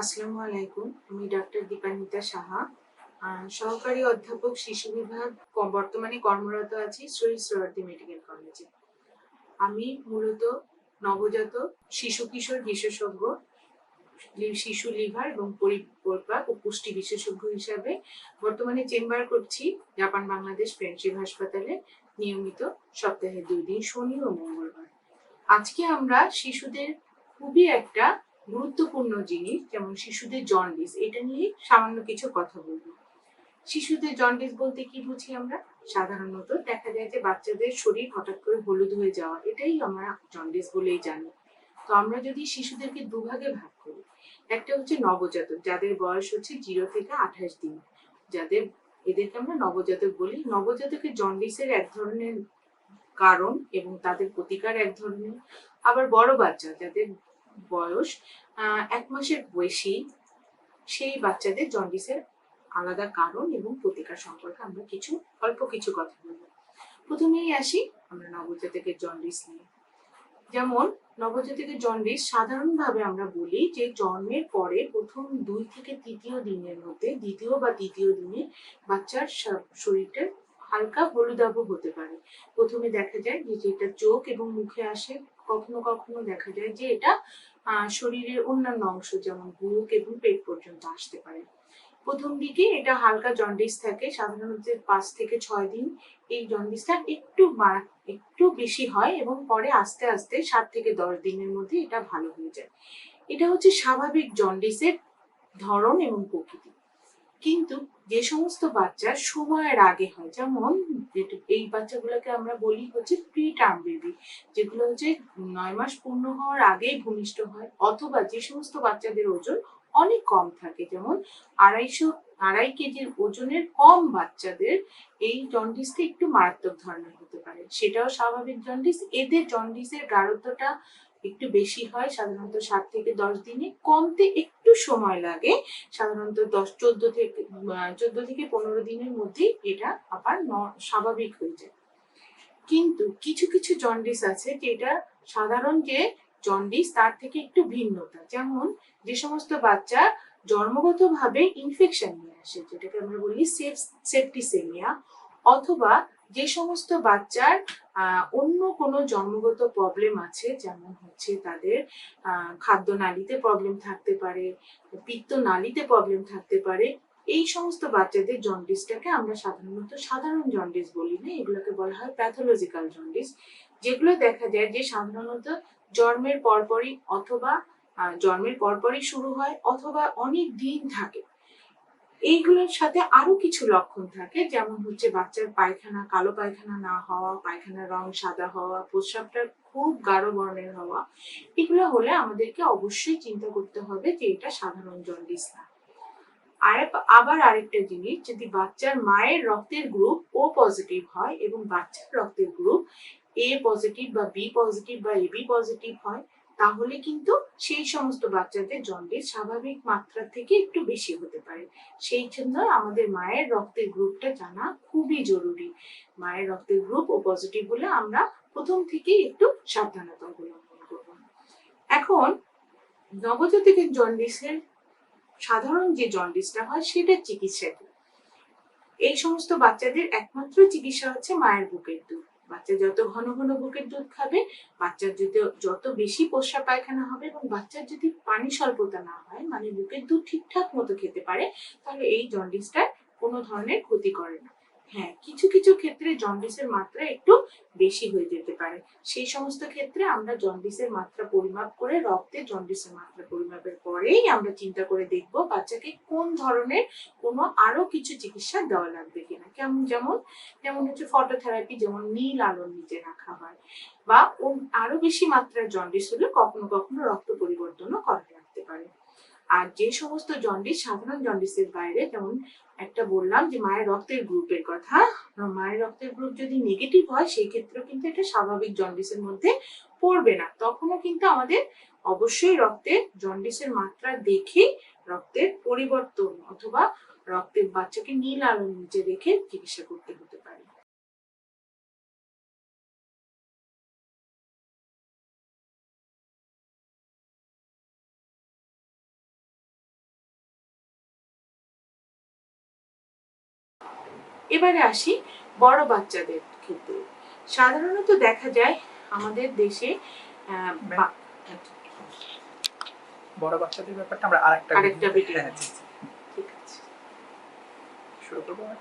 আসসালামু আলাইকুম, আমি ডক্টর দীপান্বিতা সাহা সহকারী অধ্যাপক শিশু বিভাগ বর্তমানে কর্মরত আছি শহীদ সোহরাওয়ার্দী মেডিকেল কলেজে। আমি মূলত নবজাত শিশু কিশোর বিশেষজ্ঞ শিশু লিভার এবং পরিপর্পক ও পুষ্টি বিশেষজ্ঞ হিসাবে বর্তমানে চেম্বার করছি জাপান বাংলাদেশ ফ্রেন্ডশিপ হাসপাতালে। নিয়মিত সপ্তাহে দুই দিন, শনি ও মঙ্গলবার। আজকে আমরা শিশুদের খুবই একটা গুরুত্বপূর্ণ জিনিস, যেমন শিশুদের জন্ডিস এটা নিয়ে সামান্য কিছু কথা বলব। শিশুদের জন্ডিস বলতে কি বুঝি আমরা? সাধারণত দেখা যায় যে বাচ্চাদের শরীর হঠাৎ করে হলুদ হয়ে যাওয়া, এটাই আমরা জন্ডিস বলেই জানি। তো আমরা যদি শিশুদেরকে দুভাগে ভাগ করি, একটা হচ্ছে নবজাতক, যাদের বয়স হচ্ছে জিরো থেকে আঠাশ দিন। যাদের, এদেরকে আমরা নবজাতক বলি। নবজাতকের জন্ডিসের এক ধরনের কারণ এবং তাদের প্রতিকার এক ধরনের। আবার বড় বাচ্চা, যাদের বয়স এক মাসের বেশি। সেই বাচ্চাদের জন্ডিসের আলাদা কারণ এবং প্রতিকার সম্পর্কে আমরা কিছু, অল্প কিছু কথা বলব। প্রথমেই আসি আমরা নবজাতকের জন্ডিস নিয়ে। যেমন, নবজাতকের জন্ডিস সাধারণভাবে আমরা বলি যে জন্মের পরে প্রথম দুই থেকে তৃতীয় দিনের মধ্যে, দ্বিতীয় বা তৃতীয় দিনে বাচ্চার শরীরটা হালকা হলুদাভ হতে পারে। প্রথমে দেখা যায় যে যেটা চোখ এবং মুখে আসে কখনো কখনো দেখা যায় যে এটা শরীরের অন্যান্য অংশ, যেমন বুক এবং পেট পর্যন্ত আসতে পারে। প্রথম দিকে এটা হালকা জন্ডিস থাকে, সাধারণত পাঁচ থেকে ছয় দিন এই জন্ডিসটা একটু একটু বেশি হয় এবং পরে আস্তে আস্তে সাত থেকে দশ দিনের মধ্যে এটা ভালো হয়ে যায়। এটা হচ্ছে স্বাভাবিক জন্ডিসের ধরন এবং প্রকৃতি। কিন্তু যে সমস্ত বাচ্চা সময়ের আগে হয়, যেমন এই বাচ্চাগুলোকে আমরা বলি হচ্ছে প্রি টার্ম বেবি যেগুলো হচ্ছে নয় মাস পূর্ণ হওয়ার আগেই ভূমিষ্ঠ হয়, অথবা যে সমস্ত বাচ্চাদের ওজন অনেক কম থাকে, যেমন আড়াইশো, আড়াই কেজির ওজনের কম বাচ্চাদের এই জন্ডিসটা একটু মারাত্মক ধরনের হতে পারে। সেটাও স্বাভাবিক জন্ডিস, এদের জন্ডিসের গাঢ়তাটা একটু বেশি হয়, সাধারণত সাত থেকে দশ দিনে। কমতে একটু সময় লাগে, সাধারণত দশ, চোদ্দ থেকে চোদ্দ থেকে পনেরো দিনের মধ্যেই এটা আবার স্বাভাবিক হয়ে যায়। কিন্তু কিছু কিছু জন্ডিস আছে যেটা সাধারণ যে জন্ডিস, তার থেকে একটু ভিন্নতা। যেমন যে সমস্ত বাচ্চা জন্মগতভাবে ইনফেকশন নিয়ে আসে, যেটাকে আমরা বলি সেপটিসেমিয়া অথবা যে সমস্ত বাচ্চার অন্য কোনো জন্মগত প্রবলেম আছে, যেমন হচ্ছে তাদের খাদ্য নালীতে প্রবলেম থাকতে পারে পিত্ত নালীতে প্রবলেম থাকতে পারে, এই সমস্ত বাচ্চাদের জন্ডিসটাকে আমরা সাধারণত সাধারণ জন্ডিস বলি, না? এগুলোকে বলা হয় প্যাথোলজিক্যাল জন্ডিস, যেগুলো দেখা যায় যে সাধারণত জন্মের পরপরই অথবা জন্মের পরপরই শুরু হয় অথবা অনেক দিন থাকে। এইগুলোর সাথে আরও কিছু লক্ষণ থাকে। যেমন হচ্ছে বাচ্চার পায়খানা, কালো পায়খানা না হওয়া, পায়খানার রং সাদা হওয়া, প্রস্রাবটা খুব গাঢ় বর্ণের হওয়া। এগুলো হলে আমাদেরকে অবশ্যই চিন্তা করতে হবে যে এটা সাধারণ জন্ডিস না। আর আবার আরেকটা জিনিস, যদি বাচ্চার মায়ের রক্তের গ্রুপ ও পজিটিভ হয় এবং বাচ্চার রক্তের গ্রুপ এ পজিটিভ বা বি পজিটিভ বা এবি পজিটিভ হয় তাহলে কিন্তু সেই সমস্ত বাচ্চাদের জন্ডিস স্বাভাবিক মাত্রা থেকে একটু বেশি হতে পারে। সেই জন্য আমাদের মায়ের রক্তের গ্রুপটা জানা খুবই জরুরি। মায়ের রক্তের গ্রুপ ও পজিটিভ হলে আমরা প্রথম থেকেই একটু সাবধানতা অবলম্বন করব। এখন, নবজাতকের জন্ডিসের সাধারণ যে জন্ডিসটা হয় সেটার চিকিৎসা এই সমস্ত বাচ্চাদের একমাত্র চিকিৎসা হচ্ছে মায়ের বুকের দুধ। বাচ্চা যত ঘন ঘন বুকের দুধ খাবে, বাচ্চার যদি যত বেশি পোষা পায়খানা হবে এবং বাচ্চার যদি পানি স্বল্পতা না হয় মানে বুকের দুধ ঠিকঠাক মতো খেতে পারে, তাহলে এই জন্ডিসটা কোনো ধরনের ক্ষতি করে না। হ্যাঁ কিছু কিছু ক্ষেত্রে জন্ডিসের মাত্রা একটু বেশি হয়ে যেতে পারে। সেই সমস্ত ক্ষেত্রে আমরা জন্ডিসের মাত্রা পরিমাপ করে রক্তে জন্ডিসের মাত্রা পরিমাপের পরেই আমরা চিন্তা করে দেখব বাচ্চাকে কোন ধরনের কোনো আরও কিছু চিকিৎসা দেওয়া লাগবে কেমন, যেমন যেমন হচ্ছে ফটোথেরাপি যেমন নীল আলোর নিচে রাখা হয় বা আরও বেশি মাত্রার জন্ডিস হলে কখনো কখনো রক্ত পরিবর্তনও করা লাগতে পারে। আর যে সমস্ত জন্ডিস সাধারণ জন্ডিসের বাইরে, যেমন একটা বললাম যে মায়ের রক্তের গ্রুপের কথা মায়ের রক্তের গ্রুপ যদি নেগেটিভ হয়, সেই ক্ষেত্রেও কিন্তু এটা স্বাভাবিক জন্ডিসের মধ্যে পড়বে না। তখনও কিন্তু আমাদের অবশ্যই রক্তে জন্ডিসের মাত্রা দেখে রক্তের পরিবর্তন অথবা রক্তের বাচ্চাকে নীল আলোর নিচে রেখে চিকিৎসা করতে হতে পারে। এবারে আসি বড় বাচ্চাদের ক্ষেত্রে। সাধারণত দেখা যায় আমাদের দেশে বড় বাচ্চাদের ব্যাপারটা আমরা আরেকটা আরেকটা ভিডিও Pickleball